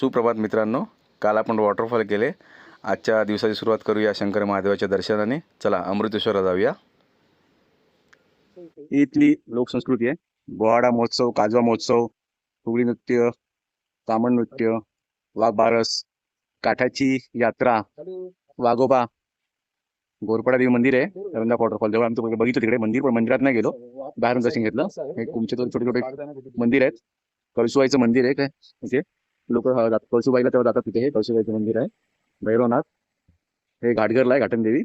सुप्रभात मित्रांनो. काल आपण वॉटरफॉल केले. आजच्या दिवसाची सुरुवात करूया शंकर महादेवाच्या दर्शनाने. चला अमृतेश्वरला जाऊया. इथली लोकसंस्कृती आहे. बोहाडा महोत्सव काजवा महोत्सव फुगडी नृत्य तामण नृत्य वाघबारस काठाची यात्रा वाघोबा गोरपडा देवी मंदिर आहे. रंगा वॉटरफॉल जवळ आमचं बघितलं तिकडे मंदिर पण मंदिरात नाही गेलो. बाहेरून दर्शन घेतलं. हे कुमचे छोटे छोटे मंदिर आहेत. कळसुबाईचं मंदिर आहे. काय? लोक कळसुबाईला तेव्हा जातात तिथे हे कळसुबाईचं मंदिर आहे. भैरवनाथ. हे घाटघरला आहे घाटन देवी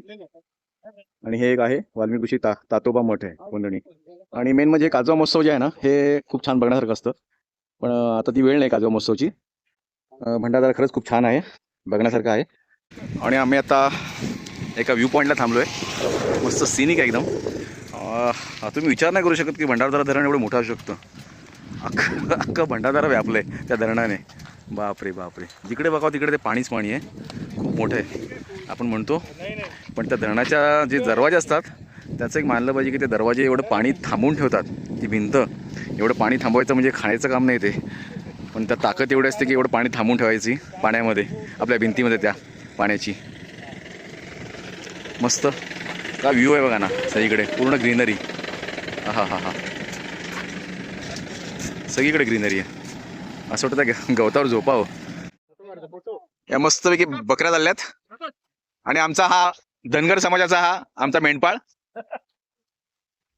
आणि हे एक आहे वाल्मिकृषी ता तातोबा मठ आहे कोंदणी आणि मेन म्हणजे काजवा महोत्सव जे आहे ना हे खूप छान बघण्यासारखं असतं. पण आता ती वेळ नाही काजवा महोत्सवची. अं, भंडारा खरंच खूप छान आहे बघण्यासारखं आहे. आणि आम्ही आता एका व्ह्यू पॉईंटला थांबलो आहे मस्त सिनिक आहे एकदम. तुम्ही विचार नाही करू शकत की भंडारदारा धरण एवढं मोठं असू शकतं. अख्खं अख्खं भंडारदारा व्यापलं आहे त्या धरणाने. बापरे बापरे. जिकडे बघावं तिकडे ते पाणीच पाणी आहे. खूप मोठं आहे. आपण म्हणतो पण त्या धरणाच्या जे दरवाजे असतात त्याचं एक मानलं पाहिजे की ते दरवाजे एवढं पाणी थांबवून ठेवतात ती भिंत. एवढं पाणी थांबवायचं म्हणजे खाण्याचं काम नाही ते. पण त्या ताकद एवढी असते की एवढं पाणी थांबून ठेवायची पाण्यामध्ये आपल्या भिंतीमध्ये त्या पाण्याची. मस्त. का व्ह्यू आहे बघा ना सगळीकडे. पूर्ण ग्रीनरी हा हा हा हा. सगळीकडे ग्रीनरी आहे. असं वाटतं गवतावर झोपावं या मस्तपैकी बकऱ्या चालल्यात. आणि आमचा हा धनगर समाजाचा हा आमचा मेंढपाळ.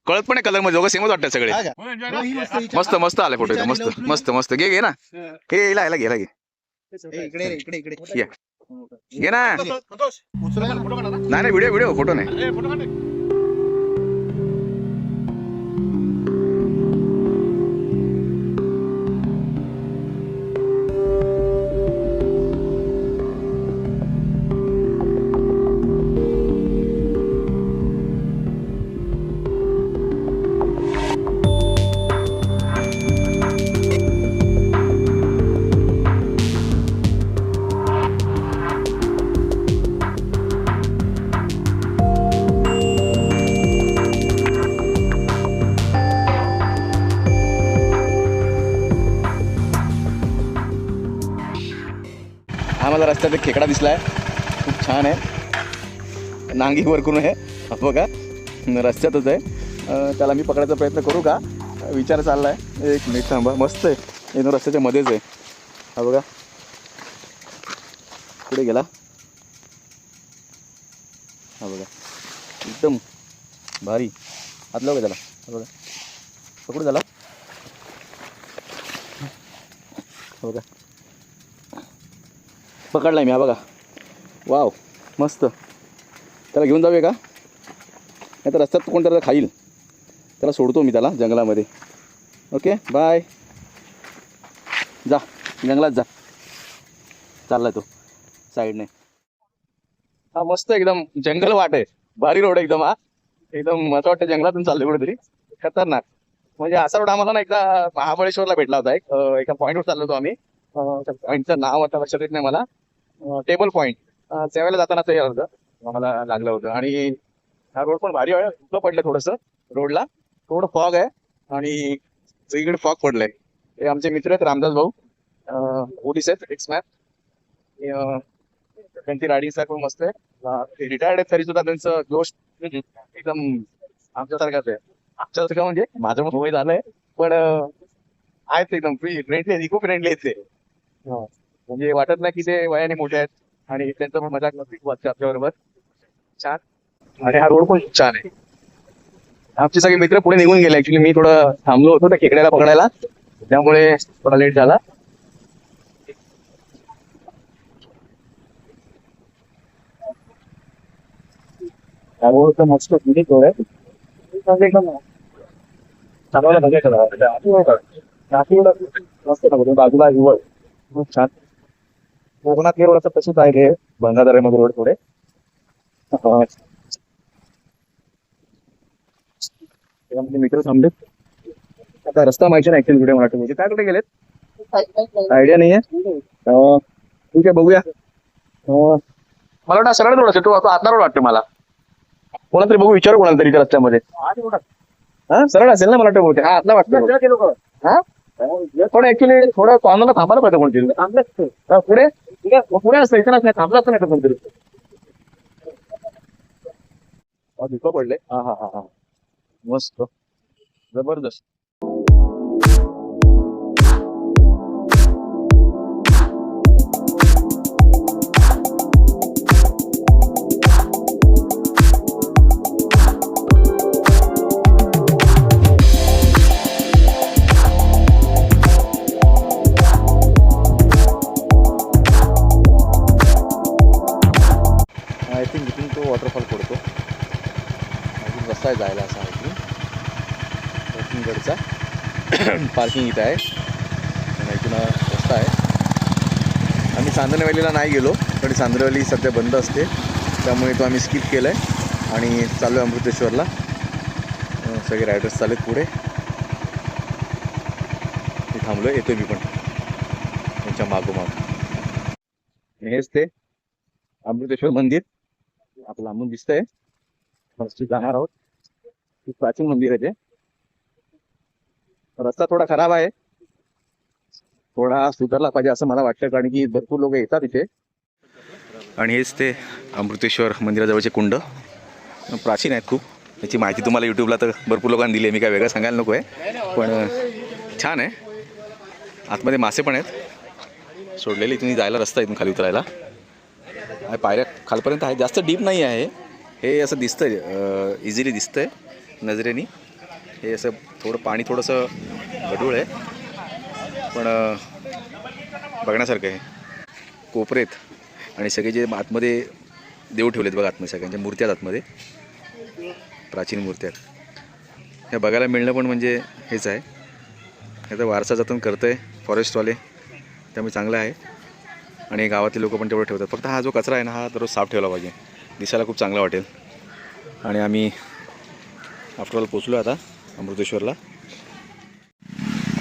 कळत पण कलरमध्ये दोघं सेमच वाटतात सगळे. मस्त मस्त आले फोटो मस्त मस्त मस्त. घे घे ना. हे इला घे घे. घे ना. नाही नाही व्हिडिओ व्हिडिओ फोटो नाही. रस्त्यात एक खेकडा दिसलाय. खूप छान आहे. नांगी वरकून आहे. बघा रस्त्यातच आहे. त्याला मी पकडायचा प्रयत्न करू का? विचार चाललाय. एक मिनिट थांबा. मस्त आहे. एकदम रस्त्याच्या मध्येच आहे. हा बघा. पुढे गेला. हा बघा. एकदम भारी. आतलं बघा का त्याला? हा बघा. पकडू झाला हो बघा. पकडला मी हा बघा. वाव मस्त. त्याला घेऊन जाऊया का? नाही तर रस्त्यात कोण त्याला खाईल. त्याला सोडतो मी त्याला जंगलामध्ये. Okay bye. जा जंगलात जा. चाललाय तो साईडने. हा मस्त एकदम जंगल वाट आहे. भारी रोड एकदम हा. एकदम मस्त वाटतं जंगलातून चाललोय कुठेतरी. खतरनाक. म्हणजे असा रोड आम्हाला ना एकदा महाबळेश्वरला भेटला होता एक एका पॉईंटवर चाललो होतो आम्ही. पॉईंटचं नाव आता लक्षात येत नाही मला. टेबल पॉईंट त्यावेळेला जाताना ते होतं. आम्हाला लागलं होतं. आणि हा रोड पण भारी आहे. पडलं थोडंसं रोडला. थोडं फॉग आहे. आणि सगळीकडे फॉग पडलंय. हे आमचे मित्र आहेत रामदास भाऊ. पोलीस आहेत एक्स मॅप त्यांची रायडिंग खूप मस्त आहे. रिटायर्ड आहेत तरी सुद्धा त्यांचं जोश एकदम आमच्यासारखाच आहे. आमच्यासारखं म्हणजे माझं पण वय झालंय पण आहेत एकदम फ्रेंडली इको फ्रेंडली आहेत ते. हो. म्हणजे वाटत नाही की ते वयाने मोठे आहेत आणि त्यांचं पण मजाक नक्कीच वाटते आपल्याबरोबर. छान. आणि हा रोड पण छान आहे. आमचे सगळे मित्र पुढे निघून गेले. ऍक्च्युली मी थोडं थांबलो होतो त्या खेकड्याला पकडायला. त्यामुळे थोडा लेट झाला. त्यामुळे मस्त एकदम चांगला मस्त बाजूला हिवळ. खूप छान. कोकणात रोड असं तसंच आहे हे भंगारदऱ्यामध्ये रोड थोडे. मित्र थांबले आता रस्ता माहिती नाही ऍक्च्युअली कुठे मला म्हणजे काय कुठे गेलेत? आयडिया नाहीये? अं, ठीक आहे बघूया. मला वाटतं सरळ रोड असेल. तो आता रोड वाटतो मला. कोणाला तरी बघू विचारू कोणाला तरी त्या रस्त्यामध्ये. हा सरळ असेल ना मला वाटतं हा आतला वाटतं हा? थोडं ऍक्च्युली थोडं कॉर्नरला थांबायला पाहिजे कोणतरी. हा, पुढे? पुढे असतं इथे नाही थांबला असतं नाही कोणतरी. हा, धुकं पडले हा हा हा हा. मस्त. जबरदस्त. रस्ता आहे जायला असा आहे रतनगडचा पार्किंग इथं आहे. आणि इथून रस्ता आहे. आम्ही चांदणेवालीला नाही गेलो पण चांदणेवाली सध्या बंद असते. त्यामुळे तो आम्ही स्किप केला आहे आणि चालू आहे अमृतेश्वरला सगळे रायडर्स चालेत पुढे. मी थांबलो येतो मी पण. त्यांच्या मागोमाग. हेच ते अमृतेश्वर मंदिर. आपलं लांबून दिसतंय. फर्स्ट जाणार आहोत. प्राचीन मंदिर आहे ते. रस्ता थोडा खराब आहे. थोडा सुधारला पाहिजे असं मला वाटतं कारण की भरपूर लोक येतात इथे. आणि हेच ते अमृतेश्वर मंदिराजवळचे कुंड. प्राचीन आहेत खूप. याची माहिती तुम्हाला यूट्यूबला तर भरपूर लोकांनी दिली आहे. मी काय वेगळं सांगायला नको आहे. पण छान आहे. आतमध्ये मासे पण आहेत. सोडलेले इथून जायला रस्ता इथून खाली उतरायला. पायऱ्या खालपर्यंत आहे. जास्त डीप नाही आहे. हे असं दिसतंय इझिली दिसतंय. नजरेने. हे असं थोडं पाणी थोडंसं गढूळ आहे. पण बघण्यासारखं आहे. कोपरेत आणि सगळे जे आतमध्ये देव ठेवलेत बघा आतमध्ये सगळ्यांच्या मूर्त्या आहेत आतमध्ये. प्राचीन मूर्त्या हे बघायला मिळणं पण म्हणजे हेच आहे. हे तर वारसा जतन करतं आहे फॉरेस्टवाले त्यामुळे चांगलं आहे. आणि गावातले लोक पण तेवढं ठेवतात. फक्त हा जो कचरा आहे ना हा दररोज साफ ठेवला पाहिजे. दिसायला खूप चांगला वाटेल. आणि आम्ही आफ्टरऑल पोचलो आता अमृतेश्वरला.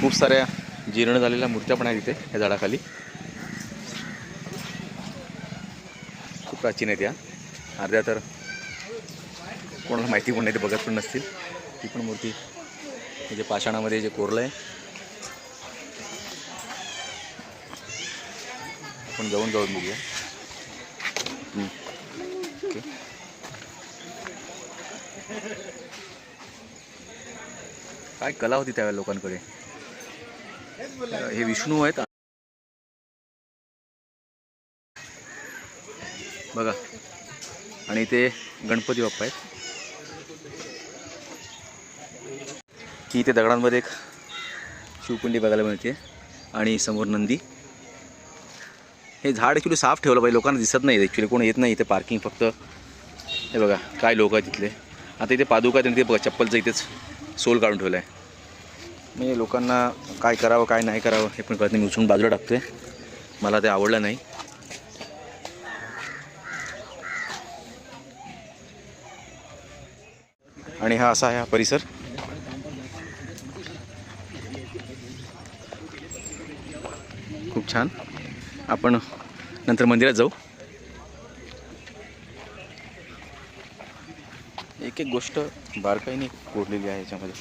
खूप साऱ्या जीर्ण झालेल्या मूर्त्या पण आहेत इथे या झाडाखाली. खूप प्राचीन आहेत या. अर्ध्या तर कोणाला माहिती पण नाही ते बघत पण नसतील. ती पण मूर्ती म्हणजे पाषाणामध्ये जे कोरलं आहे. आपण जाऊन जाऊन बघूया. काय कला होती त्यावेळेला लोकांकडे? हे विष्णू आहेत. बघा. आणि ते गणपती बाप्पा आहेत. की इथे दगडांमध्ये एक शिवपिंडी बघायला मिळते. आणि समोर नंदी. हे झाड ॲक्च्युली साफ ठेवलं पाहिजे. लोकांना दिसत नाही. ॲक्च्युली कोण येत नाही इथे पार्किंग फक्त. हे बघा काय लोक आहेत तिथले. आता इथे पादुका त्यांनी ते बघा चप्पलचं इथेच सोल काढून ठेवलं आहे म्हणजे लोकांना काय करावं काय नाही करावं हे पण कळत नाही मी उचलून बाजूला टाकतोय. मला ते आवडलं नाही. आणि हा असा आहे हा परिसर. खूप छान. आपण नंतर मंदिरात जाऊ. एक एक गोष्ट बारकाईने कोरलेली आहे याच्यामध्ये.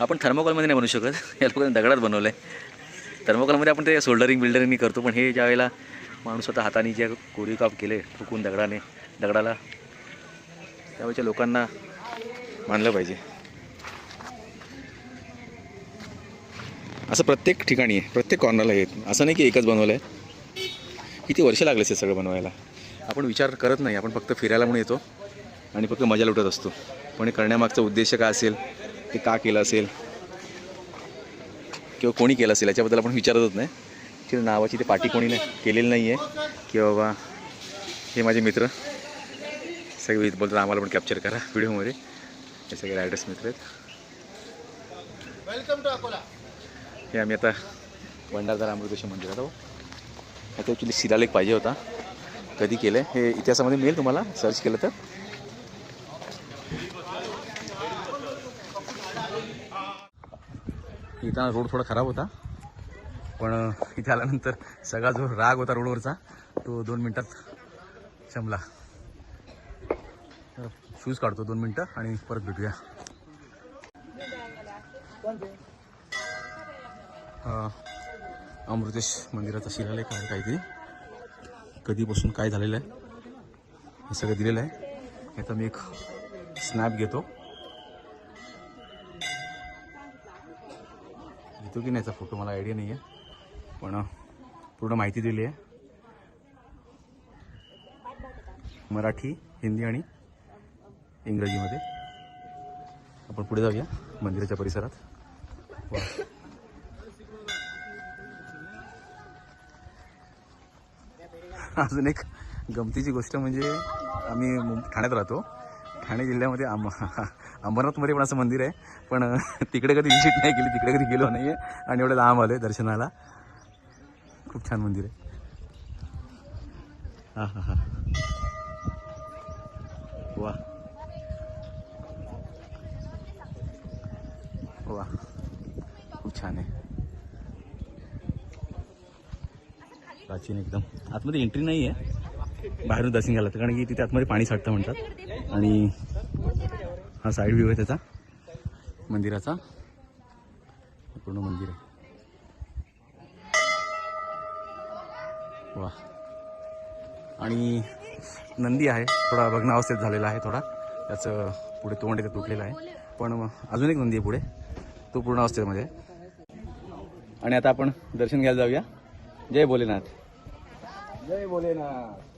आपण थर्मोकॉलमध्ये नाही बनवू शकत. या लोकांनी दगडात बनवलं आहे थर्मोकॉलमध्ये आपण ते सोल्डरिंग बिल्डरिंगनी करतो पण हे ज्या वेळेला माणूस आता हाताने जे कोरीव काम केले ठुकून दगडाने दगडाला त्यावेळेच्या लोकांना मानलं पाहिजे. असं प्रत्येक ठिकाणी आहे प्रत्येक कॉर्नरला येत असं नाही की एकच बनवलं आहे किती वर्ष लागले ते सगळं बनवायला? आपण विचार करत नाही आपण फक्त फिरायला म्हणून येतो आणि फक्त मजा लुटत असतो. पण हे करण्यामागचा उद्देश काय असेल? ते का केलं असेल? किंवा कोणी केलं असेल? याच्याबद्दल आपण विचारतच नाही. की नावाची ते पाठी कोणी नाही केलेली नाही आहे की बाबा हे माझे मित्र. सगळे बोलतात आम्हाला पण कॅप्चर करा व्हिडिओमध्ये. हे सगळे रायडर्स मित्र आहेत. हे आम्ही आता भंडारदार अमृतेश्वर मंदिरात आहो आता ॲक्च्युली शिलालेख पाहिजे होता. कधी केलं हे इतिहासामध्ये मिळेल तुम्हाला. सर्च केलं तर. इथं रोड थोडा खराब होता. पण इथे आल्यानंतर सगळा जो राग होता रोडवरचा तो दोन मिनटात शमला शूज काढतो दोन मिनटं आणि परत भेटूया. अमृतेश मंदिराचा शिलालेख आहे काहीतरी. कधीपासून काय झालेलं आहे? हे सगळं दिलेलं आहे. आता मी एक स्नॅप घेतो. घेतो की नाही याचा फोटो मला आयडिया नाही आहे पण पूर्ण माहिती दिली आहे. मराठी हिंदी आणि इंग्रजीमध्ये. आपण पुढे जाऊया मंदिराच्या परिसरात. वा. अजून एक गमतीची गोष्ट म्हणजे आम्ही ठाण्यात राहतो. ठाणे जिल्ह्यामध्ये आंब अंबरनाथमध्ये पण असं मंदिर आहे. पण तिकडे कधी विजिट नाही केली तिकडे कधी गेलो नाही आहे आणि एवढं लांब आलो आहे दर्शनाला. खूप छान मंदिर आहे. हां हां हां. वा. वा. खूप छान आहे. प्राचीन एकदम. आतमध्ये एंट्री नाही आहे बाहेरून दर्शन घ्यायला लागतं कारण की तिथे आतमध्ये पाणी साठतं म्हणतात. आणि हा साईड व्ह्यू आहे त्याचा मंदिराचा. पूर्ण मंदिर आहे. वा आणि नंदी आहे थोडा भग्नावस्थेत झालेला आहे थोडा. त्याचं पुढे तोंड इथे तुटलेलं आहे. पण अजून एक नंदी आहे पुढे. तो पूर्ण अवस्थेमध्ये आणि आता आपण दर्शन घ्यायला जाऊया. जय भोलेनाथ. जय भोलेनाथ.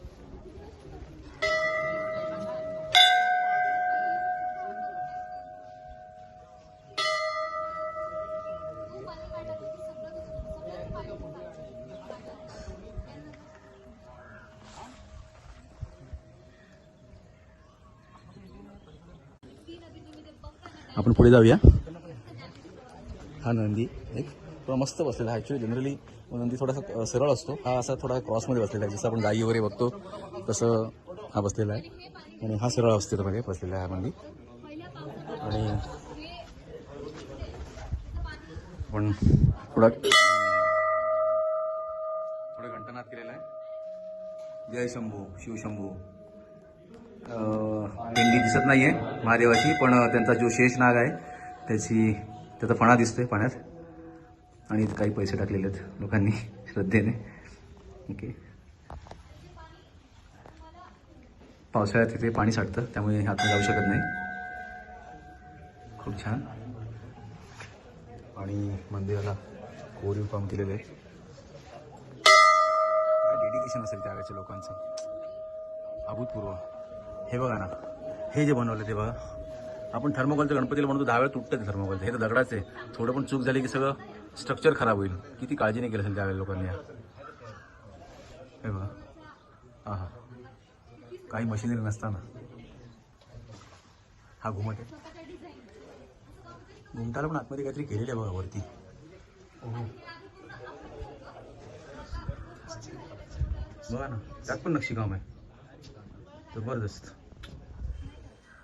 आपण पुढे जाऊया. हा नंदी एक थोडा मस्त बसलेला आहे. ॲक्च्युली जनरली नंदी थोडासा सरळ असतो. हा असा थोडा क्रॉसमध्ये बसलेला आहे. जसं आपण गाई वगैरे बघतो तसं हा बसलेला आहे. आणि हा सरळ अवस्थेमध्ये बसलेला आहे हा नंदी. आणि पण थोडा थोडा घंटनाद केलेला आहे. जय शंभू शिवशंभू पिंडी दिसत नाही आहे महादेवाची पण त्यांचा जो शेष नाग आहे त्याची त्याचा फणा दिसतोय पाण्यात. आणि काही पैसे टाकलेले आहेत लोकांनी श्रद्धेने. ओके. पावसाळ्यात तिथे पाणी साठतं त्यामुळे आत जाऊ शकत नाही. खूप छान. आणि मंदिराला कोरीव काम केलेलं आहे. काय डेडिकेशन असेल त्यावेळेच्या लोकांचं? अभूतपूर्व. हे बघा ना हे जे बनवलं ते बघा. आपण थर्मोकॉलचं गणपतीला म्हणतो दहा वेळा तुटतं ते थर्मोकॉलचं हे तर दगडाचं आहे. थोडं पण चूक झाली की सगळं स्ट्रक्चर खराब होईल. किती काळजी नाही केलं असेल त्यावेळेला लोकांनी या. हे बघा. हा हा काही मशिनरी नसताना. हा घुमट आहे. घुमटाला पण आतमध्ये काहीतरी केलेलं आहे बघा वरती. बघा ना त्यात पण नक्षीकाम आहे. जबरदस्त.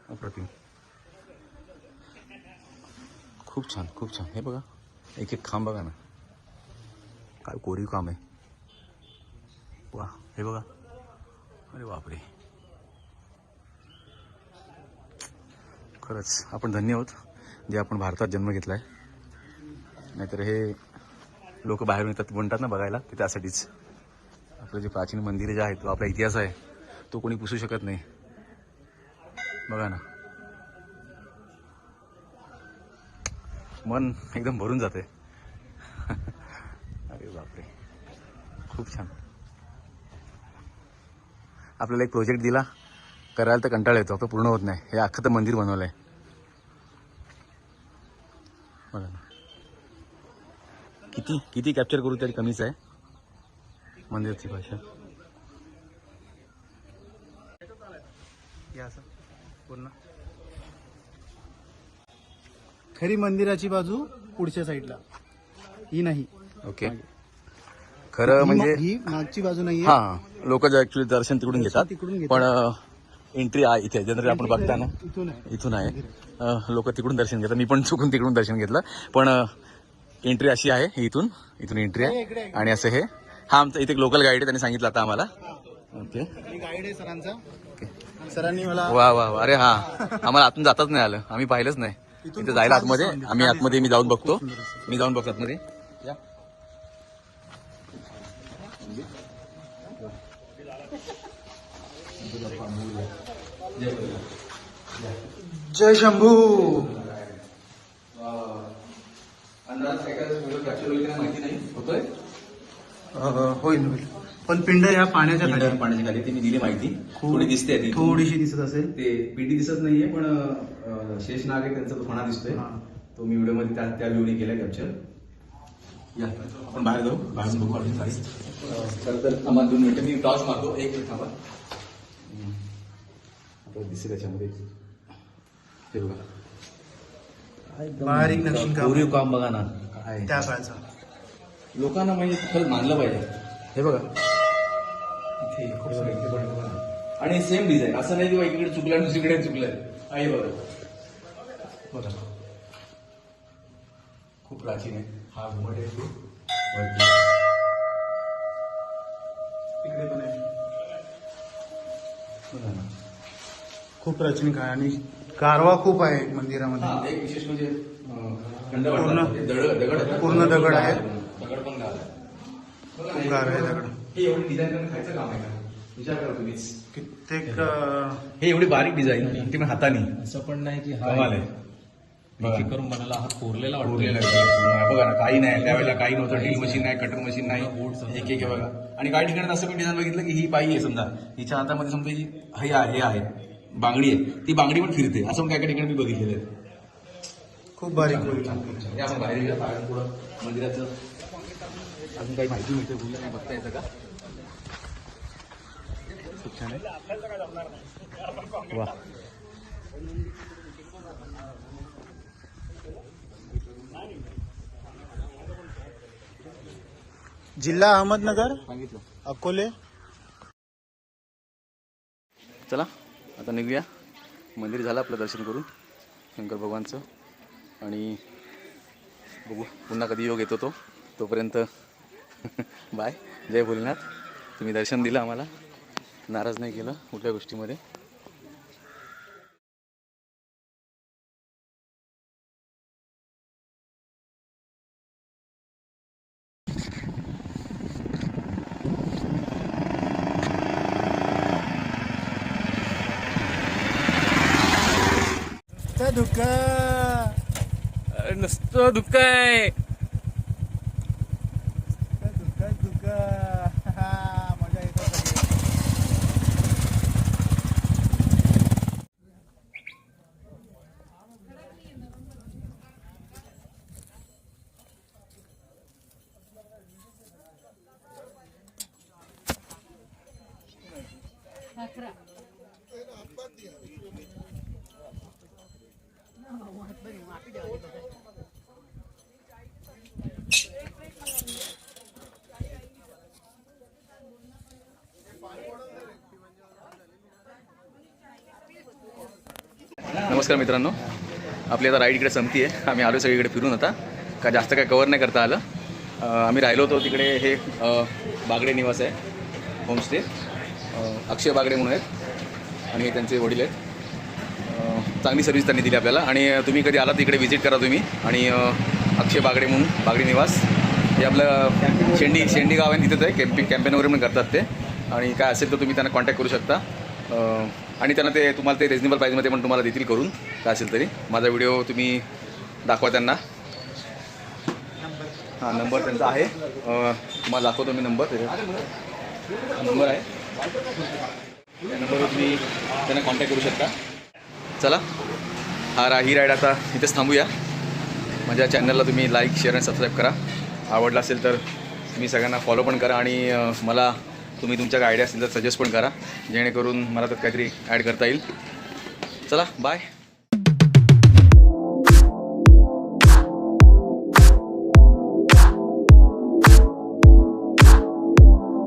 अप्रतिम. खूप छान खूप छान. हे बघा एक एक खांब बघा ना. काय कोरीव काम आहे. वा हे बघा. अरे बापरे. खरंच आपण धन्य आहोत जे आपण भारतात जन्म घेतला आहे नाहीतर हे लोक बाहेरून येतात म्हणतात ना बघायला ते त्यासाठीच. आपलं जे प्राचीन मंदिरे जे आहेत तो आपला इतिहास आहे तो कोणी पुसू शकत नाही. बघा ना. मन एकदम भरून जाते अरे बापरे. खूप छान. आपल्याला एक प्रोजेक्ट दिला. करायला तर कंटाळा येतो तो पूर्ण होत नाही. हे अख्खं तर मंदिर बनवलं आहे बघा ना. किती किती कॅप्चर करू तरी कमीच आहे. मंदिराची भाषा. या सर. पूर्ण. खरी मंदिराची बाजू पुढच्या साईडला. ही नाही. ओके. खरं म्हणजे ही मागची बाजू नाहीये. हा लोक जे ऍक्च्युली दर्शन तिकडून घेतात. तिकडून घेतात. पण एंट्री आहे इथे. जनरली आपण बघता ना इथून आहे. इथून आहे. लोक तिकडून दर्शन घेतात. मी पण चुकून तिकडून दर्शन घेतलं. पण एंट्री अशी आहे. ही इथून. इथून एंट्री आहे. आणि असं हे. हा आमचा इथे लोकल गाईड आहे. त्यांनी सांगितलं आता आम्हाला. ओके गाईड आहे सरांचा. सरांनी मला वा वा वा. अरे हा. आम्हाला आतून जाताच नाही आलं. आम्ही पाहिलंच नाही. इथे जायला आतमध्ये. आम्ही आतमध्ये मी जाऊन बघतो. मी जाऊन बघतो आतमध्ये. या. जय शंभू. माहिती नाही. होतोय? होईल होईल पण पिंड या पाण्याच्या खाली. पाण्याची खाली ती मी दिली माहिती. खूप- थोडी दिसते ती. थोडीशी दिसत असेल. ते पिंडी दिसत नाहीये पण अं, शेष नाग आहे त्यांचा तो फणा दिसतोय. हा. तो मी व्हिडिओमध्ये त्या त्या व्ह्यूने केलाय कॅप्चर या. आपण बाहेर जाऊ. बाहेर बघू काही चल तर आम्हाला दोन मिनिटं. मी टॉस मारतो. एक मिनिट थांबा. हम्म. आपल्याला दिसेल त्याच्यामध्ये. हे बघा. बारीक नक्षी काम कोरीव काम बघा ना. काय त्या काळचा लोकांना म्हणजे खरंच मानलं पाहिजे. हे बघा. इथे खूप. आणि सेम डिझाईन असं नाही की बा इकडे चुकलं आणि दुसरीकडे चुकलंय. आहे बघा. बघा. खूप प्राचीन आहे. हा घुमट आहे. तिकडे पण आहे. बघा ना. खूप प्राचीन काळ आणि गारवा खूप आहे मंदिरामध्ये. एक विशेष म्हणजे दगड. पूर्ण दगड आहे. दगड पण गार आहे बघा ना, खूप गार आहे दगड. हे एवढी डिझाईन करून खायचं काम आहे का? विचार करा तुम्हीच. कित्येक अं, हे एवढी बारीक डिझाईन ती पण हाताने. असं पण नाही की कमाल आहे. बघा. हा करून बनायला हात कोरलेला वाटतो आहे. बघा ना काही नाही. त्यावेळेला काही नव्हतं. ड्रिल मशीन नाही. कटर मशीन नाही. एक एक आहे बघा. आणि काही ठिकाणी असं पण डिझाईन बघितलं की ही बाई आहे समजा. हिच्या हातामध्ये समजा ही हे आहे हे आहे. बांगडी आहे. ती बांगडी पण फिरते. असं पण काही काही ठिकाणी मी बघितलेलं आहे. खूप बारीक होईल हे बाहेर गेलं बाहेर पुढं मंदिराचं अजून काही माहिती मिळते बोललं नाही बघता येतं का? खूप छान आहे. वा. जिल्हा अहमदनगर सांगितलं. अकोले. चला आता निघूया. मंदिर झालं आपलं दर्शन करून शंकर भगवानचं. आणि बघू पुन्हा कधी योग येतो तो तोपर्यंत बाय. जय भोलेनाथ. तुम्ही दर्शन दिलं आम्हाला. नाराज नाही केलं कुठल्या गोष्टीमध्ये. दुःख नुसतं दुःख आहे नमस्कार मित्रांनो. आपली आता राईड इकडे संपती आहे आम्ही आलो सगळीकडे फिरून आता. का जास्त काय कवर नाही करता आलं. आम्ही राहिलो होतो तिकडे हे बागडे निवास आहे. होमस्टे अक्षय बागडे म्हणून आहेत. आणि हे त्यांचे वडील आहेत. चांगली सर्व्हिस त्यांनी दिली आपल्याला. आणि तुम्ही कधी आलात तिकडे व्हिजिट करा तुम्ही. आणि अक्षय बागडे म्हणून बागडे निवास. हे आपलं शेंडी शेंडी गाव आहे तिथेच आहे. कॅम्पिंग कॅम्पेन वगैरे पण करतात ते. आणि काय असेल तर तुम्ही त्यांना कॉन्टॅक्ट करू शकता. आणि त्यांना ते तुम्हाला ते रिजनेबल प्राईजमध्ये पण तुम्हाला देतील करून. काय असेल तरी. माझा व्हिडिओ तुम्ही दाखवा त्यांना. हां नंबर त्यांचा आहे. तुम्हाला दाखवतो मी नंबर नंबर आहे. त्या नंबरवर तुम्ही त्यांना कॉन्टॅक्ट करू शकता. चला. हा रा ही राईड आता इथेच थांबूया. माझ्या चॅनलला तुम्ही लाईक शेअर आणि सबस्क्राईब करा. आवडला असेल तर तुम्ही सगळ्यांना फॉलो पण करा आणि मला तुम्ही तुमच्या आयडिया असतील तर सजेस्ट पण करा. जेणेकरून मला तर काहीतरी ॲड करता येईल. चला बाय